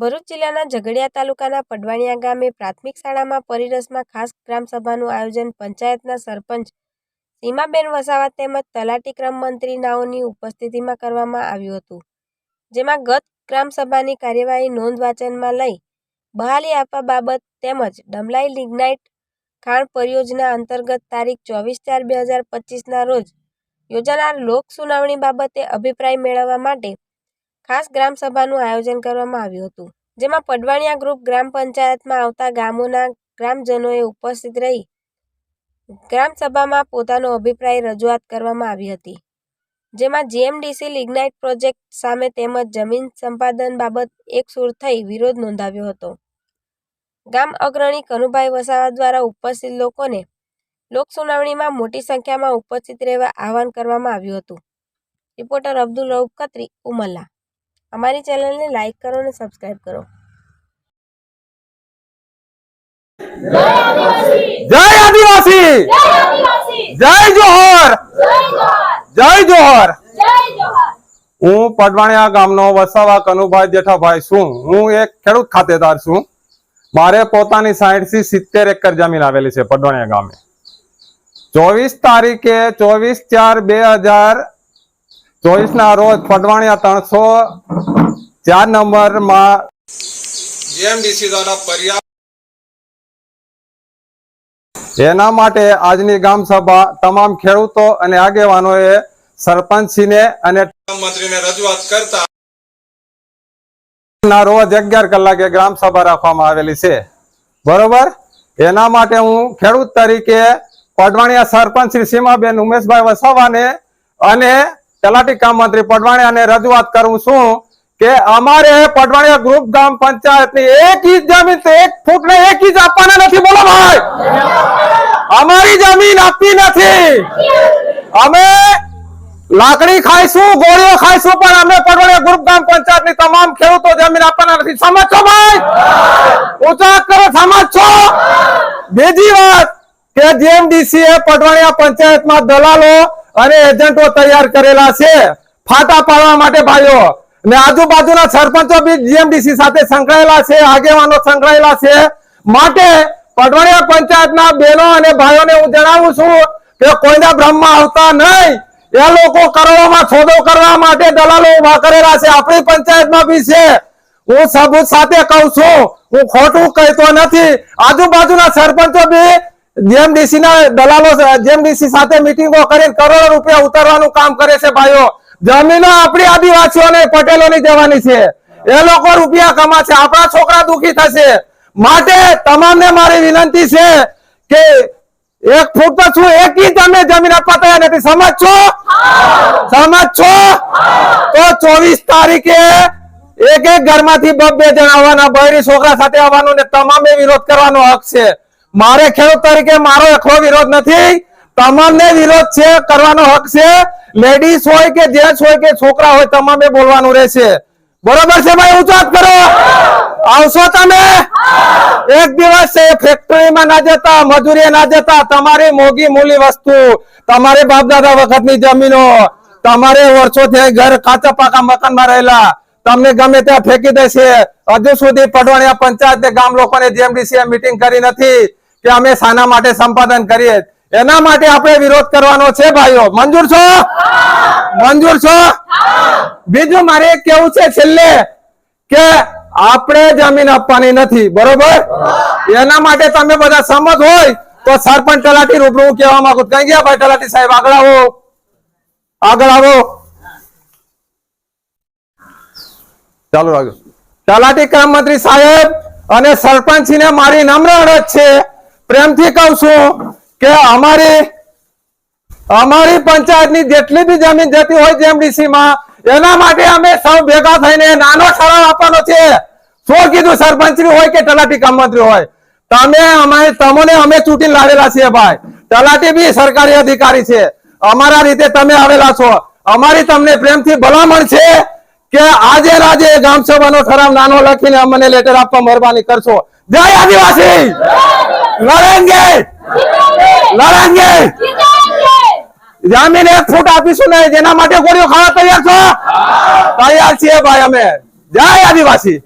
ભરૂચ જિલ્લાના ઝઘડિયા તાલુકાના પડવાણિયા ગામે પ્રાથમિક શાળામાં પરિરસમાં ખાસ ગ્રામસભાનું આયોજન પંચાયતના સરપંચ સીમાબેન વસાવા તેમજ તલાટી ક્રમ મંત્રી નાઓની ઉપસ્થિતિમાં કરવામાં આવ્યું હતું, જેમાં ગત ગ્રામસભાની કાર્યવાહી નોંધ વાંચનમાં લઈ બહાલી આપવા બાબત તેમજ ડમલાઈ લિગ્નાઇટ ખાણ પરિયોજના અંતર્ગત તારીખ ચોવીસ ચાર બે હજાર પચીસના રોજ યોજાનાર લોક સુનાવણી બાબતે અભિપ્રાય મેળવવા માટે ખાસ ગ્રામસભાનું આયોજન કરવામાં આવ્યું હતું, જેમાં પડવાણિયા ગ્રુપ ગ્રામ પંચાયતમાં આવતા ગામોના ગ્રામજનોએ ઉપસ્થિત રહી ગ્રામસભામાં પોતાનો અભિપ્રાય રજૂઆત કરવામાં આવી હતી, જેમાં જીએમડીસી લિગ્નાઇટ પ્રોજેક્ટ સામે તેમજ જમીન સંપાદન બાબત એકસૂર થઈ વિરોધ નોંધાવ્યો હતો. ગામ અગ્રણી કનુભાઈ વસાવા દ્વારા ઉપસ્થિત લોકોને લોકસુનાવણીમાં મોટી સંખ્યામાં ઉપસ્થિત રહેવા આહવાન કરવામાં આવ્યું હતું. રિપોર્ટર અબ્દુલ રઉફ ખત્રી ઉમરલા અમારી ચેનલને લાઈક કરો અને સબસ્ક્રાઈબ કરો. જય આદિવાસી! જય જોહર! જય જોહર! હું પડવાણિયા ગામનો વસાવા કનુભાઈ જેઠાભાઈ છું. હું એક ખેડૂત ખાતેદાર છું. મારે પોતાની સાઈઠથી સિત્તેર એકર જમીન આવેલી છે પડવાણિયા ગામે. ચોવીસ તારીખે ચોવીસ ચાર બે હજાર ચોવીસ ના રોજ પડવાણિયા ત્રણસો ચાર નંબરમાં જીએમડીસી દ્વારા પર્યાપ્ત એના માટે આજની ગામ સભા તમામ ખેડૂતો અને આગેવાનોએ સરપંચશ્રીને અને મંત્રીને રજૂઆત કરતા ના રોજ અગિયાર કલાકે ગ્રામ સભા રાખવામાં આવેલી છે. બરોબર? એના માટે હું ખેડૂત તરીકે પડવાણિયા સરપંચ શ્રી સીમાબેન ઉમેશભાઈ વસાવાને અને તલાટી કામ મંત્રી પડવાણિયાને રજૂઆત કરું છું કે અમારે પડવાણિયા ગ્રુપ ગ્રામ પંચાયતની એક ઇંચ જમીન એક ફૂટ ને એક ઇંચ આપવાના નથી. બોલો ભાઈ. અમારી જમીન આપવી નથી. અમે લાકડી ખાઈશું, ગોળીઓ ખાઈશું, પણ અમે પડવાડિયા ગ્રુપ ગામ પંચાયતની તમામ ખેડૂતો જમીન આપવાના નથી. સમજો ભાઈ? ઊંચા કરો સમજો બીજી વાત કે જીએમડીસી એ પડવાડિયા પંચાયતમાં દલાલો અને એજન્ટો તૈયાર કરેલા છે. ફાટા પાડવા માટે ભાઈઓ. ને આજુબાજુના સરપંચો બી જીએમડીસી સાથે સંકળાયેલા છે, આગેવાનો સંકળાયેલા છે. માટે પડવાડિયા પંચાયતના બહેનો અને ભાઈઓને હું જણાવું છું કે કોઈના ભ્રમમાં આવતા નહીં. એ લોકો કરોડોમાં સોદો કરવા માટે દલાલો ઊભા કરેલા છે. આપણી પંચાયતમાં બી છે. હું સબૂત સાથે કહું છું, હું ખોટું કહેતો નથી. આજુબાજુના સરપંચો બી જેમડીસી ના દલાલો જેમડીસી સાથે મિટિંગો કરીને કરોડો રૂપિયા ઉતારવાનું કામ કરે છે ભાઈઓ. જમીનો આપણી આદિવાસીઓને, પટેલોની જવાની છે. એ લોકો રૂપિયા કમાશે. આપણા છોકરા દુખી થશે. માટે તમામને મારી વિનંતી છે કે એક ફૂટ તો છું, એક અમે જમીન આપવા તૈયાર નથી. સમજ છો? સમજ છો? તો ચોવીસ તારીખે એક એક ઘરમાંથી બબ બે જણ આવવાના. બહેરી છોકરા સાથે આવવાનું ને તમામે વિરોધ કરવાનો હક છે. મારે ખેડૂત તરીકે મારો એકલો વિરોધ નથી. તમામને વિરોધ છે, કરવાનો હક છે. લેડીઝ હોય કે જેન્ટ્સ હોય કે છોકરા હોય, તમામે બોલવાનું રહેશે. બરોબર છે ભાઈ ઊંચો કરો. આવશો તમે? એક દિવસ છે ફેક્ટરીમાં ના જતા મજૂરી ના જતા, તમારી મોગી મૂલી વસ્તુ, તમારી બાપ દાદા વખતની જમીનો, તમારે વર્ષોથી ઘર કાચા પાકા મકાનમાં રહેલા, તમને ગમે ત્યાં ફેંકી દેશે. હજુ સુધી પડવાણીયા પંચાયત ગામ લોકોને જેમડીસી મીટિંગ કરી નથી. કે અમે શાના માટે સંપાદન કરીએ. એના માટે આપણે વિરોધ કરવાનો છે, ભાઈઓ. મંજૂર છો? મંજૂર છો? બીજું મારે કેવું છેલ્લે, કે આપણે જમીન આપવાની નથી, બરોબર? એના માટે તમે બધા સંમત હોય તો સરપંચ તલાટી રૂબરૂ કહેવા માંગુ કઈ ગયા ભાઈ તલાટી સાહેબ? આગળ આવો. આગળ આવો. ચાલુ રાખજો તલાટી કામ મંત્રી સાહેબ અને સરપંચને મારી નમ્ર અરજ છે પ્રેમથી કહું છું કે અમારી અમારી પંચાયતની જેટલી બી જમીન જતી હોય જેમડીસી એના માટે અમે સૌ ભેગા થઈને નાનો ઠરાવ આપવાનો છે. શું કીધું સરપંચ હોય કે તલાટી કામ હોય? તમે અમારે, તમને અમે ચૂંટીને લાવેલા છીએ ભાઈ. તલાટી બી સરકારી અધિકારી છે. અમારા રીતે તમે આવેલા છો. અમારી તમને પ્રેમથી ભલામણ છે કે આજે રાજે ગામ સભાનો ઠરાવ નાનો લખીને અમને લેટર આપવા મહેરબાની કરશો. જય આદિવાસી! લડેંગે લડેંગે જામીન એક ફૂટ આપીશું ને જેના માટે ગોળીઓ ખાવા તૈયાર છો? તૈયાર છીએ ભાઈ અમે. જય આદિવાસી.